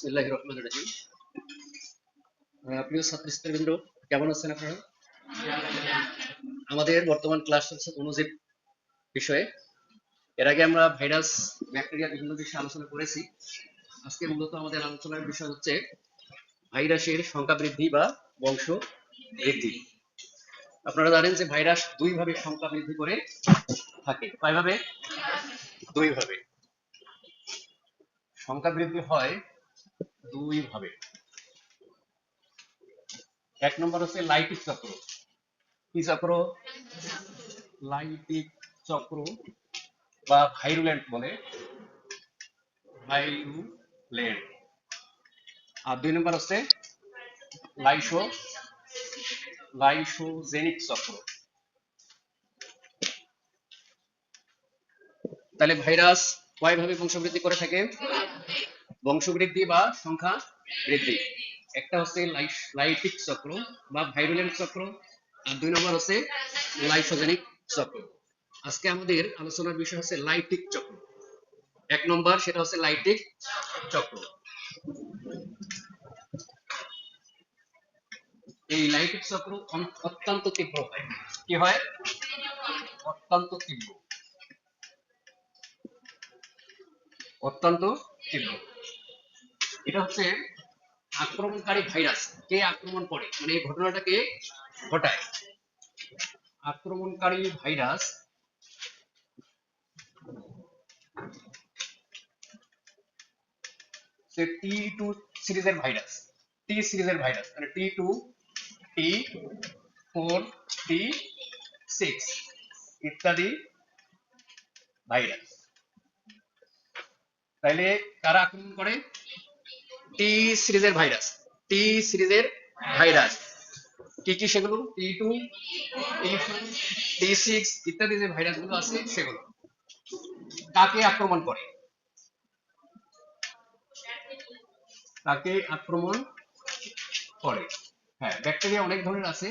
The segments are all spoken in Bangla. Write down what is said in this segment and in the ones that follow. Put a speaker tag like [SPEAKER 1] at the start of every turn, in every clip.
[SPEAKER 1] আলোচনার বিষয় হচ্ছে ভাইরাসের সংখ্যা বৃদ্ধি বা বংশ বৃদ্ধি। আপনারা জানেন যে ভাইরাস দুই ভাবে সংখ্যা বৃদ্ধি করে থাকে। দুই ভাবে সংখ্যা বৃদ্ধি হয় দুই ভাবে। এক নম্বর হচ্ছে লাইটিক চক্র। কি চক্র? লাইটিক চক্র বা ভাইরুলেন্ট বলে। ভাইরুলেন্ট। আর দুই নম্বর হচ্ছে লাইসো, লাইসোজেনিক চক্র। তাহলে ভাইরাস কয় ভাবে বংশবৃদ্ধি করে থাকে? বংশবৃদ্ধি বা সংখ্যা বৃদ্ধি। একটা হচ্ছে লাইটিক চক্র বা ভাইরুলেন্ট চক্র আর দুই নম্বর হচ্ছে লাইসোজেনিক চক্র। আজকে আমাদের আলোচনার বিষয় হচ্ছে লাইটিক চক্র। এক নম্বর সেটা হচ্ছে লাইটিক চক্র। এই লাইটিক চক্র অত্যন্ত তীব্র হয়। কি হয়? অত্যন্ত তীব্র। অত্যন্ত তীব্র। এটা হচ্ছে আক্রমণকারী ভাইরাস কে আক্রমণ করে? মানে এই ঘটনাটাকে ঘটায়। আক্রমণকারী ভাইরাস সে টি টু সিরিজের ভাইরাস টি সিরিজের ভাইরাস মানে T two T four T six ইত্যাদি ভাইরাস তাইলে কারা আক্রমণ করে? টি সিরিজের ভাইরাস। টি সিরিজের ভাইরাস। কি কি সেগুলো? টি টু টি সিক্স ইত্যাদি যে ভাইরাসগুলো আছে সেগুলো। কাকে আক্রমণ করে? কাকে আক্রমণ করে? হ্যাঁ ব্যাকটেরিয়া অনেক ধরনের আছে।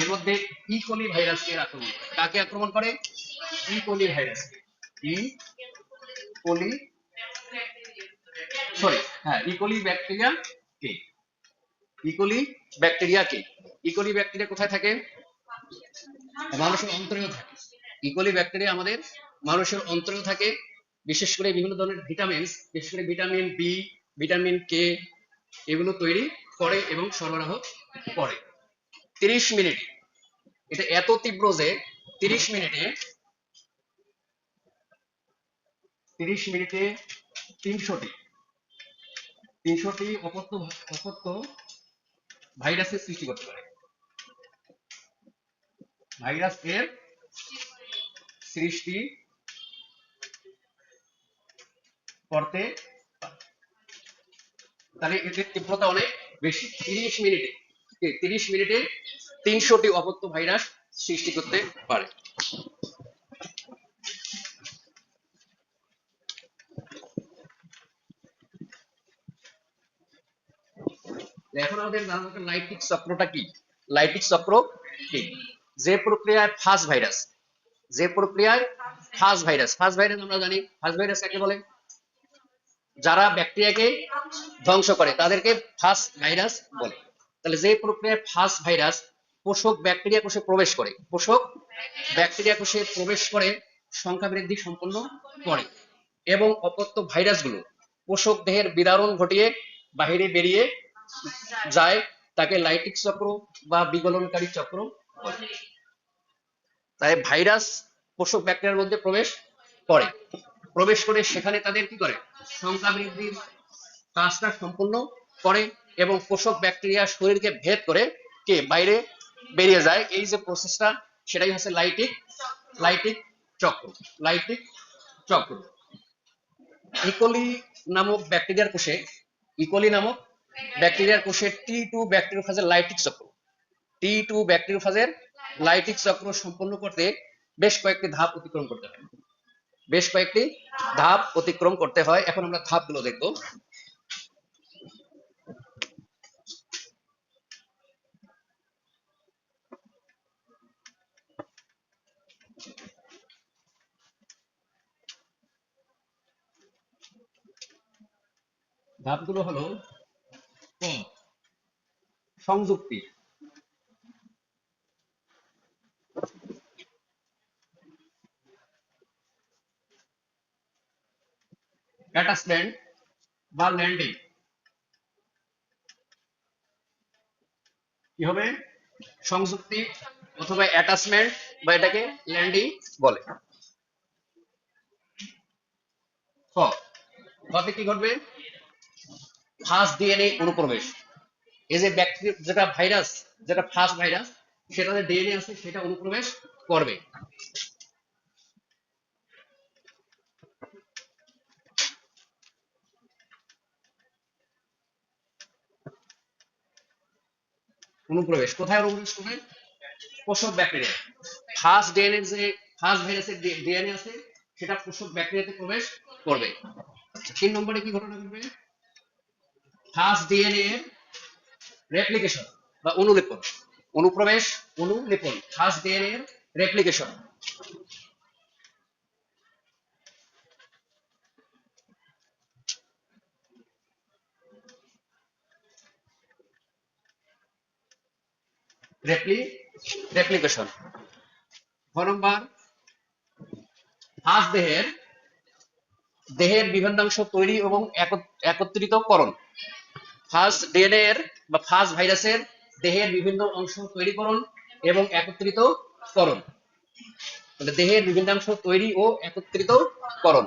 [SPEAKER 1] এর মধ্যে ইকোলি ভাইরাসকে আক্রমণ করে। কাকে আক্রমণ করে? E coli virus E coli sorry হ্যাঁ ইকোলি ব্যাকটেরিয়া কে? ইকোলি ব্যাকটেরিয়া কে? ইকোলি ব্যাকটেরিয়া কোথায় থাকে? মানুষের অন্তরেও থাকে। ইকোলি ব্যাকটেরিয়া আমাদের মানুষের অন্তরেও থাকে, বিশেষ করে বিভিন্ন ধরনের ভিটামিনস বিশেষ করে ভিটামিন বি ভিটামিন কে এগুলো তৈরি করে এবং সরবরাহ করে। তিরিশ মিনিট, এটা এত তীব্র যে তিরিশ মিনিটে তিরিশ মিনিটে তিনশোটি তিনশোটি অপত্য অপত্য ভাইরাসের সৃষ্টি করতে পারে ভাইরাস এর সৃষ্টি করতে। তাহলে এদের তীব্রতা অনেক বেশি, তিরিশ মিনিটে তিরিশ মিনিটে তিনশোটি অপত্য ভাইরাস সৃষ্টি করতে পারে এখন আমাদের লাইটিক চক্রটা কি? লাইটিক চক্র কি? যে প্রক্রিয়ায় ফাস্ট ভাইরাস, যে প্রক্রিয়ায় ফাস্ট ভাইরাস ফাস্ট ভাইরাস আমরা জানি ফাস্ট ভাইরাস কাকে বলে? যারা ব্যাকটেরিয়াকে ধ্বংস করে, তাদেরকে ফাস্ট ভাইরাস বলে। তাহলে যে প্রক্রিয়ায় ফাস্ট ভাইরাস, পোষক ব্যাকটেরিয়া কোষে প্রবেশ করে, পোষক ব্যাকটেরিয়া কোষে প্রবেশ করে, সংখ্যা বৃদ্ধি সম্পন্ন করে এবং অপত্য ভাইরাসগুলো পোষক দেহের বিদারণ ঘটিয়ে বাহিরে বেরিয়ে যায়, তাকে লাইটিক চক্র বা বিগলনকারী চক্র তাই ভাইরাস পোষক ব্যাকটেরিয়ার মধ্যে প্রবেশ করে। প্রবেশ করে সেখানে তাদের কি করে? সংখ্যা বৃদ্ধির কাজটা সম্পূর্ণ করে এবং পোষক ব্যাকটেরিয়া শরীরকে ভেদ করে কে? বাইরে বেরিয়ে যায়। এই যে প্রসেসটা সেটাই হচ্ছে লাইটিক লাইটিক চক্র লাইটিক চক্র। ইকোলি নামক ব্যাকটেরিয়ার কোষে ইকোলি নামক ব্যাকটেরিয়ার কোষে টি টু ব্যাকটেরিওফাজের লাইটিক চক্র। টি টু ব্যাকটেরিওফাজের লাইটিক চক্র সম্পন্ন করতে বেশ কয়েকটি ধাপ অতিক্রম করতে হয়। বেশ কয়েকটি ধাপ অতিক্রম করতে হয়। এখন আমরা ধাপগুলো দেখব। ধাপগুলো হলো সংযুক্তি। অ্যাটাচমেন্ট বা ল্যান্ডিং। কি হবে? সংযুক্তি অথবা অ্যাটাচমেন্ট বা এটাকে ল্যান্ডিং বলে। কি ঘটবে? ফার্স্ট ডিএনএ অনুপ্রবেশ। এই যে ব্যাকটেরিয়া যেটা ভাইরাস যেটা ফার্স্ট ভাইরাস সেটাতে ডিএনএ আছে সেটা অনুপ্রবেশ করবে। অনুপ্রবেশ, কোথায় অনুপ্রবেশ করবে? পোষক ব্যাকটেরিয়া ফার্স্ট ডিএনএ যে ফার্স্ট ভাইরাসের ডিএনএ আছে, সেটা পোষক ব্যাকটেরিয়াতে প্রবেশ করবে। তিন নম্বরে কি ঘটনা ঘটবে? ফার্স্ট ডিএনএ রেপ্লিকেশন বা অনুলেপন। অনুপ্রবেশ, অনুলেপন। ফার্স্ট ডিএনএ এর replication repli replication number first দেহের দেহের বিভিন্ন অংশ তৈরি এবং একত- একত্রিতকরণ। ফার্স্ট ডিএনএ এর বা ফার্স্ট ভাইরাসের দেহের বিভিন্ন অংশ তৈরি তৈরিকরণ এবং একত্রিতকরণ মানে দেহের বিভিন্ন অংশ তৈরি ও একত্রিত একত্রিতকরণ